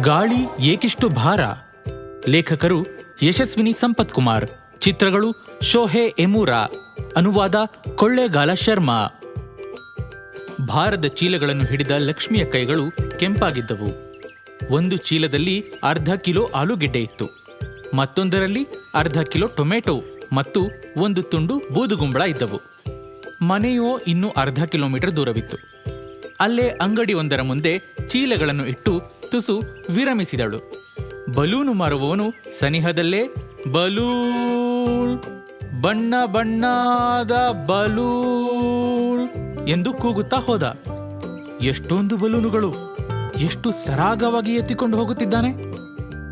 ಗಾಳಿ ಏಕಿಷ್ಟು ಭಾರ? ಲೇಖಕರು ಯಶಸ್ವಿನಿ ಸಂಪತ್ ಕುಮಾರ್ ಚಿತ್ರಗಳು ಶೋಹೆ ಎಮೂರಾ, ಅನುವಾದ ಕೊಳ್ಳೇಗಾಲ ಶರ್ಮಾ. ಭಾರದ ಚೀಲಗಳನ್ನು ಹಿಡಿದ ಲಕ್ಷ್ಮಿಯ ಕೈಗಳು ಕೆಂಪಾಗಿದ್ದವು. ಒಂದು ಚೀಲದಲ್ಲಿ ಅರ್ಧ ಕಿಲೋ ಆಲೂಗೆಡ್ಡೆ ಇತ್ತು. ಮತ್ತೊಂದರಲ್ಲಿ ಅರ್ಧ ಕಿಲೋ ಟೊಮೆಟೊ ಮತ್ತು ಒಂದು ತುಂಡು ಬೂದುಗುಂಬಳ ಇದ್ದವು. ಮನೆಯೋ ಇನ್ನೂ ಅರ್ಧ ಕಿಲೋಮೀಟರ್ ದೂರವಿತ್ತು. ಅಲ್ಲೇ ಅಂಗಡಿಯೊಂದರ ಮುಂದೆ ಚೀಲಗಳನ್ನು ಇಟ್ಟು ತುಸು ವಿರಮಿಸಿದಳು. ಬಲೂನು ಮಾರುವವನು ಸನಿಹದಲ್ಲೇ ಬಲೂಳ್, ಬಣ್ಣ ಬಣ್ಣದ ಬಲೂಳ್ ಎಂದು ಕೂಗುತ್ತಾ ಹೋದ. ಎಷ್ಟೊಂದು ಬಲೂನುಗಳು ಎಷ್ಟು ಸರಾಗವಾಗಿ ಎತ್ತಿಕೊಂಡು ಹೋಗುತ್ತಿದ್ದಾನೆ.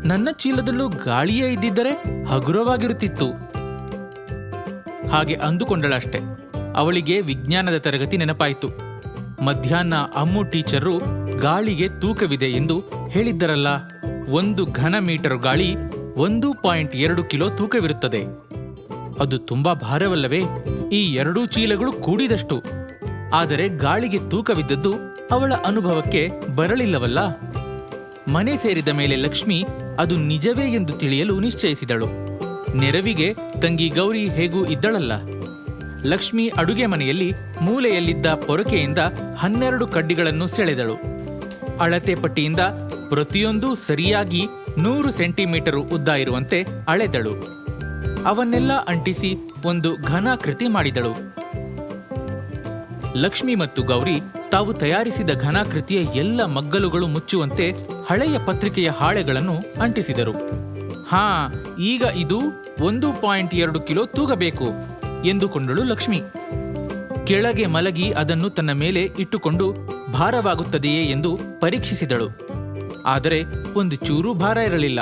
ನನ್ನ ಚೀಲದಲ್ಲೂ ಗಾಳಿಯೇ ಇದ್ದಿದ್ದರೆ ಹಗುರವಾಗಿರುತ್ತಿತ್ತು. ಹಾಗೆ ಅಂದುಕೊಂಡಳಷ್ಟೆ. ಅವಳಿಗೆ ವಿಜ್ಞಾನದ ತರಗತಿ ನೆನಪಾಯಿತು. ಮಧ್ಯಾಹ್ನ ಅಮ್ಮು ಟೀಚರು ಗಾಳಿಗೆ ತೂಕವಿದೆ ಎಂದು ಹೇಳಿದ್ದರಲ್ಲ. ಒಂದು ಘನ ಮೀಟರ್ ಗಾಳಿ ಒಂದು ಪಾಯಿಂಟ್ ಎರಡು ಕಿಲೋ ತೂಕವಿರುತ್ತದೆ. ಅದು ತುಂಬಾ ಭಾರವಲ್ಲವೇ? ಈ ಎರಡೂ ಚೀಲಗಳು ಕೂಡಿದಷ್ಟು. ಆದರೆ ಗಾಳಿಗೆ ತೂಕವಿದ್ದದ್ದು ಅವಳ ಅನುಭವಕ್ಕೆ ಬರಲಿಲ್ಲವಲ್ಲ? ಮನೆ ಸೇರಿದ ಮೇಲೆ ಲಕ್ಷ್ಮಿ ಅದು ನಿಜವೇ ಎಂದು ತಿಳಿಯಲು ನಿಶ್ಚಯಿಸಿದಳು. ನೆರವಿಗೆ ತಂಗಿ ಗೌರಿ ಹೇಗೂ ಇದ್ದಳಲ್ಲ. ಲಕ್ಷ್ಮಿ ಅಡುಗೆ ಮನೆಯಲ್ಲಿ ಮೂಲೆಯಲ್ಲಿದ್ದ ಪೊರಕೆಯಿಂದ ಹನ್ನೆರಡು ಕಡ್ಡಿಗಳನ್ನು ಸೆಳೆದಳು. ಅಳತೆ ಪಟ್ಟಿಯಿಂದ ಪ್ರತಿಯೊಂದೂ ಸರಿಯಾಗಿ ನೂರು ಸೆಂಟಿಮೀಟರು ಉದ್ದ ಇರುವಂತೆ ಅಳೆದಳು. ಅವನ್ನೆಲ್ಲ ಅಂಟಿಸಿ ಒಂದು ಘನಾಕೃತಿ ಮಾಡಿದಳು. ಲಕ್ಷ್ಮಿ ಮತ್ತು ಗೌರಿ ತಾವು ತಯಾರಿಸಿದ ಘನಾಕೃತಿಯ ಎಲ್ಲ ಮಗ್ಗಲುಗಳು ಮುಚ್ಚುವಂತೆ ಹಳೆಯ ಪತ್ರಿಕೆಯ ಹಾಳೆಗಳನ್ನು ಅಂಟಿಸಿದರು. ಹಾ, ಈಗ ಇದು ಒಂದು ಪಾಯಿಂಟ್ ಎರಡು ಕಿಲೋ ತೂಗಬೇಕು ಎಂದುಕೊಂಡಳು ಲಕ್ಷ್ಮಿ. ಕೆಳಗೆ ಮಲಗಿ ಅದನ್ನು ತನ್ನ ಮೇಲೆ ಇಟ್ಟುಕೊಂಡು ಭಾರವಾಗುತ್ತದೆಯೇ ಎಂದು ಪರೀಕ್ಷಿಸಿದಳು. ಆದರೆ ಒಂದು ಚೂರು ಭಾರ ಇರಲಿಲ್ಲ.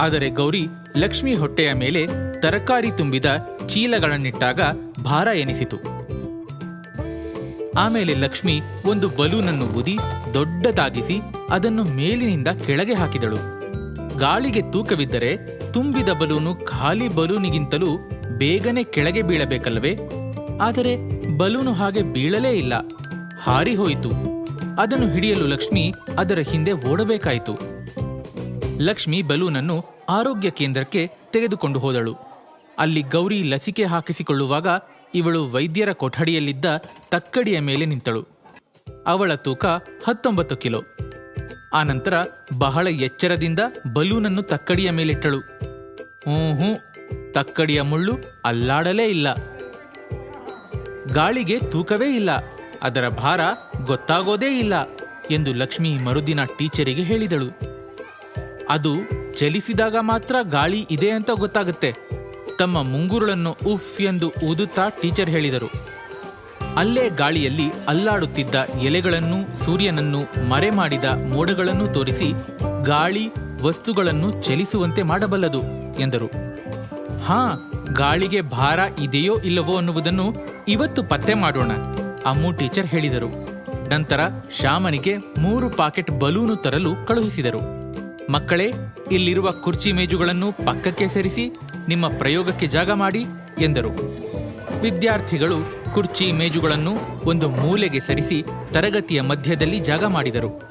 ಆದರೆ ಗೌರಿ ಲಕ್ಷ್ಮಿ ಹೊಟ್ಟೆಯ ಮೇಲೆ ತರಕಾರಿ ತುಂಬಿದ ಚೀಲಗಳನ್ನಿಟ್ಟಾಗ ಭಾರ ಎನಿಸಿತು. ಆಮೇಲೆ ಲಕ್ಷ್ಮಿ ಒಂದು ಬಲೂನನ್ನು ಊದಿ ದೊಡ್ಡದಾಗಿಸಿ ಅದನ್ನು ಮೇಲಿನಿಂದ ಕೆಳಗೆ ಹಾಕಿದಳು. ಗಾಳಿಗೆ ತೂಕವಿದ್ದರೆ ತುಂಬಿದ ಬಲೂನು ಖಾಲಿ ಬಲೂನಿಗಿಂತಲೂ ಬೇಗನೆ ಕೆಳಗೆ ಬೀಳಬೇಕಲ್ಲವೇ? ಆದರೆ ಬಲೂನು ಹಾಗೆ ಬೀಳಲೇ ಇಲ್ಲ. ಹಾರಿ ಹೋಯಿತು. ಅದನ್ನು ಹಿಡಿಯಲು ಲಕ್ಷ್ಮಿ ಅದರ ಹಿಂದೆ ಓಡಬೇಕಾಯಿತು. ಲಕ್ಷ್ಮಿ ಬಲೂನನ್ನು ಆರೋಗ್ಯ ಕೇಂದ್ರಕ್ಕೆ ತೆಗೆದುಕೊಂಡು ಹೋದಳು. ಅಲ್ಲಿ ಗೌರಿ ಲಸಿಕೆ ಹಾಕಿಸಿಕೊಳ್ಳುವಾಗ ಇವಳು ವೈದ್ಯರ ಕೊಠಡಿಯಲ್ಲಿದ್ದ ತಕ್ಕಡಿಯ ಮೇಲೆ ನಿಂತಳು. ಅವಳ ತೂಕ ಹತ್ತೊಂಬತ್ತು ಕಿಲೋ. ಆನಂತರ ಬಹಳ ಎಚ್ಚರದಿಂದ ಬಲೂನನ್ನು ತಕ್ಕಡಿಯ ಮೇಲಿಟ್ಟಳು. ಹ್ಞೂ ತಕ್ಕಡಿಯ ಮುಳ್ಳು ಅಲ್ಲಾಡಲೇ ಇಲ್ಲ. ಗಾಳಿಗೆ ತೂಕವೇ ಇಲ್ಲ, ಅದರ ಭಾರ ಗೊತ್ತಾಗೋದೇ ಇಲ್ಲ ಎಂದು ಲಕ್ಷ್ಮಿ ಮರುದಿನ ಟೀಚರಿಗೆ ಹೇಳಿದಳು. ಅದು ಚಲಿಸಿದಾಗ ಮಾತ್ರ ಗಾಳಿ ಇದೆ ಅಂತ ಗೊತ್ತಾಗುತ್ತೆ, ತಮ್ಮ ಮುಂಗುರುಳನ್ನು ಉಫ್ ಎಂದು ಊದುತ್ತಾ ಟೀಚರ್ ಹೇಳಿದರು. ಅಲ್ಲೇ ಗಾಳಿಯಲ್ಲಿ ಅಲ್ಲಾಡುತ್ತಿದ್ದ ಎಲೆಗಳನ್ನು ಸೂರ್ಯನನ್ನು ಮರೆ ಮಾಡಿದ ಮೋಡಗಳನ್ನು ತೋರಿಸಿ ಗಾಳಿ ವಸ್ತುಗಳನ್ನು ಚಲಿಸುವಂತೆ ಮಾಡಬಲ್ಲದು ಎಂದರು. ಹಾ ಗಾಳಿಗೆ ಭಾರ ಇದೆಯೋ ಇಲ್ಲವೋ ಅನ್ನುವುದನ್ನು ಇವತ್ತು ಪತ್ತೆ ಮಾಡೋಣ ಅಮ್ಮು ಟೀಚರ್ ಹೇಳಿದರು. ನಂತರ ಶ್ಯಾಮನಿಗೆ ಮೂರು ಪಾಕೆಟ್ ಬಲೂನು ತರಲು ಕಳುಹಿಸಿದರು. ಮಕ್ಕಳೇ, ಇಲ್ಲಿರುವ ಕುರ್ಚಿ ಮೇಜುಗಳನ್ನು ಪಕ್ಕಕ್ಕೆ ಸರಿಸಿ, ನಿಮ್ಮ ಪ್ರಯೋಗಕ್ಕೆ ಜಾಗ ಮಾಡಿ, ಎಂದರು. ವಿದ್ಯಾರ್ಥಿಗಳು ಕುರ್ಚಿ ಮೇಜುಗಳನ್ನು ಒಂದು ಮೂಲೆಗೆ ಸರಿಸಿ ತರಗತಿಯ ಮಧ್ಯದಲ್ಲಿ ಜಾಗ ಮಾಡಿದರು.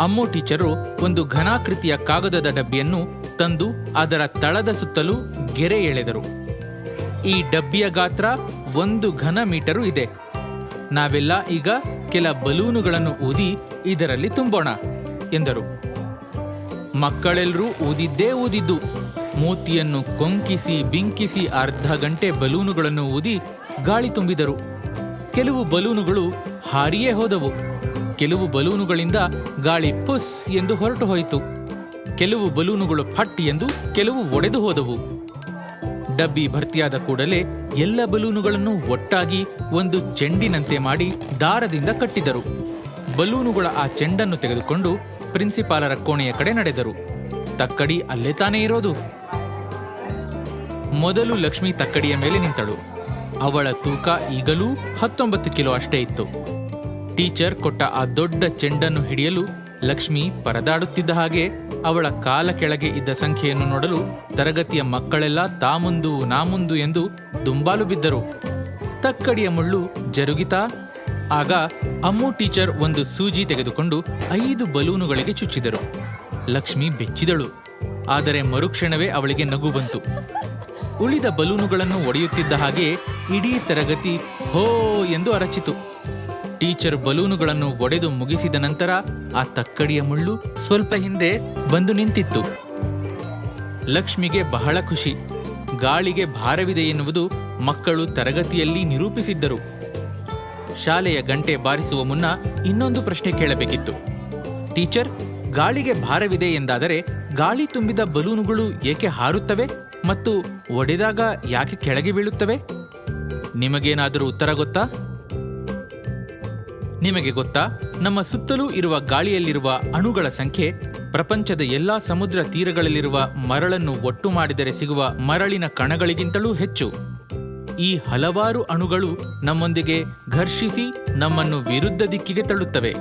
ಅಮ್ಮು ಟೀಚರು ಒಂದು ಘನಾಕೃತಿಯ ಕಾಗದದ ಡಬ್ಬಿಯನ್ನು ತಂದು ಅದರ ತಳದ ಸುತ್ತಲೂ ಗೆರೆ ಎಳೆದರು. ಈ ಡಬ್ಬಿಯ ಗಾತ್ರ ಒಂದು ಘನ ಮೀಟರು ಇದೆ. ನಾವೆಲ್ಲ ಈಗ ಕೆಲ ಬಲೂನುಗಳನ್ನು ಊದಿ ಇದರಲ್ಲಿ ತುಂಬೋಣ, ಎಂದರು. ಮಕ್ಕಳೆಲ್ಲರೂ ಊದಿದ್ದೇ ಊದಿದ್ದು. ಮೂತಿಯನ್ನು ಕೊಂಕಿಸಿ ಬಿಂಕಿಸಿ ಅರ್ಧ ಗಂಟೆ ಬಲೂನುಗಳನ್ನು ಊದಿ ಗಾಳಿ ತುಂಬಿದರು. ಕೆಲವು ಬಲೂನುಗಳು ಹಾರಿಯೇ ಹೋದವು. ಕೆಲವು ಬಲೂನುಗಳಿಂದ ಗಾಳಿ ಪುಸ್ ಎಂದು ಹೊರಟು ಹೋಯಿತು ಕೆಲವು ಬಲೂನುಗಳು ಫಟ್ ಎಂದು ಕೆಲವು ಒಡೆದು ಹೋದವು. ಡಬ್ಬಿ ಭರ್ತಿಯಾದ ಕೂಡಲೇ ಎಲ್ಲ ಬಲೂನುಗಳನ್ನು ಒಟ್ಟಾಗಿ ಒಂದು ಚೆಂಡಿನಂತೆ ಮಾಡಿ ದಾರದಿಂದ ಕಟ್ಟಿದರು. ಬಲೂನುಗಳ ಆ ಚೆಂಡನ್ನು ತೆಗೆದುಕೊಂಡು ಪ್ರಿನ್ಸಿಪಾಲರ ಕೋಣೆಯ ಕಡೆ ನಡೆದರು. ತಕ್ಕಡಿ ಅಲ್ಲೇ ತಾನೇ ಇರೋದು. ಮೊದಲು ಲಕ್ಷ್ಮಿ ತಕ್ಕಡಿಯ ಮೇಲೆ ನಿಂತಳು. ಅವಳ ತೂಕ ಈಗಲೂ ಹತ್ತೊಂಬತ್ತು ಕಿಲೋ ಅಷ್ಟೇ ಇತ್ತು. ಟೀಚರ್ ಕೊಟ್ಟ ಆ ದೊಡ್ಡ ಚೆಂಡನ್ನು ಹಿಡಿಯಲು ಲಕ್ಷ್ಮಿ ಪರದಾಡುತ್ತಿದ್ದ ಹಾಗೆ ಅವಳ ಕಾಲ ಕೆಳಗೆ ಇದ್ದ ಸಂಖ್ಯೆಯನ್ನು ನೋಡಲು ತರಗತಿಯ ಮಕ್ಕಳೆಲ್ಲ ತಾಮುಂದು ನಾಮುಂದು ಎಂದು ದುಂಬಾಲು ಬಿದ್ದರು. ತಕ್ಕಡಿಯ ಮುಳ್ಳು ಜರುಗಿತಾ, ಆಗ ಅಮ್ಮು ಟೀಚರ್ ಒಂದು ಸೂಜಿ ತೆಗೆದುಕೊಂಡು ಐದು ಬಲೂನುಗಳಿಗೆ ಚುಚ್ಚಿದರು. ಲಕ್ಷ್ಮಿ ಬೆಚ್ಚಿದಳು. ಆದರೆ ಮರುಕ್ಷಣವೇ ಅವಳಿಗೆ ನಗು ಬಂತು. ಉಳಿದ ಬಲೂನುಗಳನ್ನು ಒಡೆಯುತ್ತಿದ್ದ ಹಾಗೆ ಇಡೀ ತರಗತಿ ಹೋ ಎಂದು ಅರಚಿತು. ಟೀಚರ್ ಬಲೂನುಗಳನ್ನು ಒಡೆದು ಮುಗಿಸಿದ ನಂತರ ಆ ತಕ್ಕಡಿಯ ಮುಳ್ಳು ಸ್ವಲ್ಪ ಹಿಂದೆ ಬಂದು ನಿಂತಿತ್ತು. ಲಕ್ಷ್ಮಿಗೆ ಬಹಳ ಖುಷಿ. ಗಾಳಿಗೆ ಭಾರವಿದೆ ಎನ್ನುವುದು ಮಕ್ಕಳು ತರಗತಿಯಲ್ಲಿ ನಿರೂಪಿಸಿದ್ದರು. ಶಾಲೆಯ ಗಂಟೆ ಬಾರಿಸುವ ಮುನ್ನ ಇನ್ನೊಂದು ಪ್ರಶ್ನೆ ಕೇಳಬೇಕಿತ್ತು. ಟೀಚರ್, ಗಾಳಿಗೆ ಭಾರವಿದೆ ಎಂದಾದರೆ ಗಾಳಿ ತುಂಬಿದ ಬಲೂನುಗಳು ಏಕೆ ಹಾರುತ್ತವೆ ಮತ್ತು ಒಡೆದಾಗ ಯಾಕೆ ಕೆಳಗೆ ಬೀಳುತ್ತವೆ? ನಿಮಗೇನಾದರೂ ಉತ್ತರ ಗೊತ್ತಾ? ನಿಮಗೆ ಗೊತ್ತಾ, ನಮ್ಮ ಸುತ್ತಲೂ ಇರುವ ಗಾಳಿಯಲ್ಲಿರುವ ಅಣುಗಳ ಸಂಖ್ಯೆ, ಪ್ರಪಂಚದ ಎಲ್ಲಾ ಸಮುದ್ರ ತೀರಗಳಲ್ಲಿರುವ ಮರಳನ್ನು ಒಟ್ಟು ಮಾಡಿದರೆ ಸಿಗುವ ಮರಳಿನ ಕಣಗಳಿಗಿಂತಲೂ ಹೆಚ್ಚು. ಈ ಹಲವಾರು ಅಣುಗಳು ನಮ್ಮೊಂದಿಗೆ ಘರ್ಷಿಸಿ ನಮ್ಮನ್ನು ವಿರುದ್ಧ ದಿಕ್ಕಿಗೆ ತಳ್ಳುತ್ತವೆ.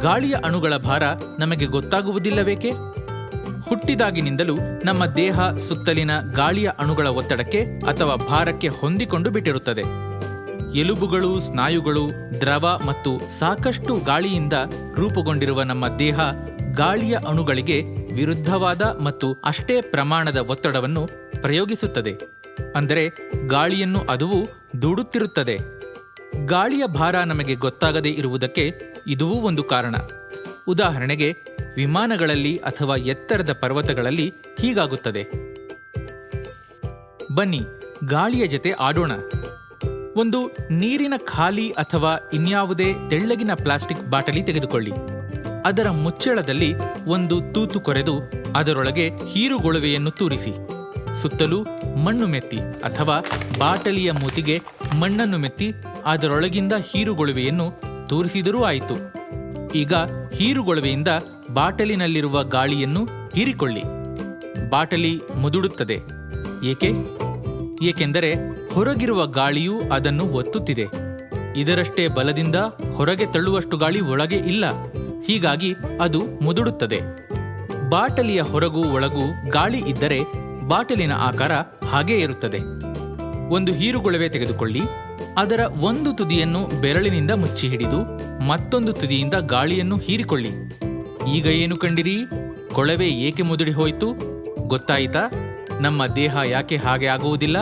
ಗಾಳಿಯ ಅಣುಗಳ ಭಾರ ನಮಗೆ ಗೊತ್ತಾಗುವುದಿಲ್ಲವೇಕೆ? ಹುಟ್ಟಿದಾಗಿನಿಂದಲೂ ನಮ್ಮ ದೇಹ ಸುತ್ತಲಿನ ಗಾಳಿಯ ಅಣುಗಳ ಒತ್ತಡಕ್ಕೆ ಅಥವಾ ಭಾರಕ್ಕೆ ಹೊಂದಿಕೊಂಡು ಬಿಟ್ಟಿರುತ್ತದೆ. ಎಲುಬುಗಳು, ಸ್ನಾಯುಗಳು, ದ್ರವ ಮತ್ತು ಸಾಕಷ್ಟು ಗಾಳಿಯಿಂದ ರೂಪುಗೊಂಡಿರುವ ನಮ್ಮ ದೇಹ ಗಾಳಿಯ ಅಣುಗಳಿಗೆ ವಿರುದ್ಧವಾದ ಮತ್ತು ಅಷ್ಟೇ ಪ್ರಮಾಣದ ಒತ್ತಡವನ್ನು ಪ್ರಯೋಗಿಸುತ್ತದೆ. ಅಂದರೆ ಗಾಳಿಯನ್ನು ಅದುವು ದೂಡುತ್ತಿರುತ್ತದೆ. ಗಾಳಿಯ ಭಾರ ನಮಗೆ ಗೊತ್ತಾಗದೇ ಇರುವುದಕ್ಕೆ ಇದೂ ಒಂದು ಕಾರಣ. ಉದಾಹರಣೆಗೆ, ವಿಮಾನಗಳಲ್ಲಿ ಅಥವಾ ಎತ್ತರದ ಪರ್ವತಗಳಲ್ಲಿ ಹೀಗಾಗುತ್ತದೆ. ಬನ್ನಿ, ಗಾಳಿಯ ಜೊತೆ ಆಡೋಣ. ಒಂದು ನೀರಿನ ಖಾಲಿ ಅಥವಾ ಇನ್ಯಾವುದೇ ತೆಳ್ಳಗಿನ ಪ್ಲಾಸ್ಟಿಕ್ ಬಾಟಲಿ ತೆಗೆದುಕೊಳ್ಳಿ. ಅದರ ಮುಚ್ಚಳದಲ್ಲಿ ಒಂದು ತೂತು ಕೊರೆದು ಅದರೊಳಗೆ ಹೀರುಗೊಳುವೆಯನ್ನು ತೂರಿಸಿ. ಸುತ್ತಲೂ ಮಣ್ಣು ಮೆತ್ತಿ ಅಥವಾ ಬಾಟಲಿಯ ಮೂತಿಗೆ ಮಣ್ಣನ್ನು ಮೆತ್ತಿ ಅದರೊಳಗಿಂದ ಹೀರುಗೊಳುವೆಯನ್ನು ತೂರಿಸಿದರೂ ಆಯಿತು. ಈಗ ಹೀರುಗೊಳುವೆಯಿಂದ ಬಾಟಲಿನಲ್ಲಿರುವ ಗಾಳಿಯನ್ನು ಹೀರಿಕೊಳ್ಳಿ. ಬಾಟಲಿ ಮುದುಡುತ್ತದೆ. ಏಕೆ? ಏಕೆಂದರೆ ಹೊರಗಿರುವ ಗಾಳಿಯು ಅದನ್ನು ಒತ್ತುತ್ತಿದೆ. ಇದರಷ್ಟೇ ಬಲದಿಂದ ಹೊರಗೆ ತಳ್ಳುವಷ್ಟು ಗಾಳಿ ಒಳಗೆ ಇಲ್ಲ. ಹೀಗಾಗಿ ಅದು ಮುದುಡುತ್ತದೆ. ಬಾಟಲಿಯ ಹೊರಗೂ ಒಳಗೂ ಗಾಳಿ ಇದ್ದರೆ ಬಾಟಲಿನ ಆಕಾರ ಹಾಗೇ ಇರುತ್ತದೆ. ಒಂದು ಹೀರುಗೊಳವೆ ತೆಗೆದುಕೊಳ್ಳಿ. ಅದರ ಒಂದು ತುದಿಯನ್ನು ಬೆರಳಿನಿಂದ ಮುಚ್ಚಿ ಹಿಡಿದು ಮತ್ತೊಂದು ತುದಿಯಿಂದ ಗಾಳಿಯನ್ನು ಹೀರಿಕೊಳ್ಳಿ. ಈಗ ಏನು ಕಂಡಿರಿ? ಕೊಳವೆ ಏಕೆ ಮುದುಡಿ ಹೋಯಿತು? ಗೊತ್ತಾಯಿತಾ? ನಮ್ಮ ದೇಹ ಯಾಕೆ ಹಾಗೆ ಆಗುವುದಿಲ್ಲ?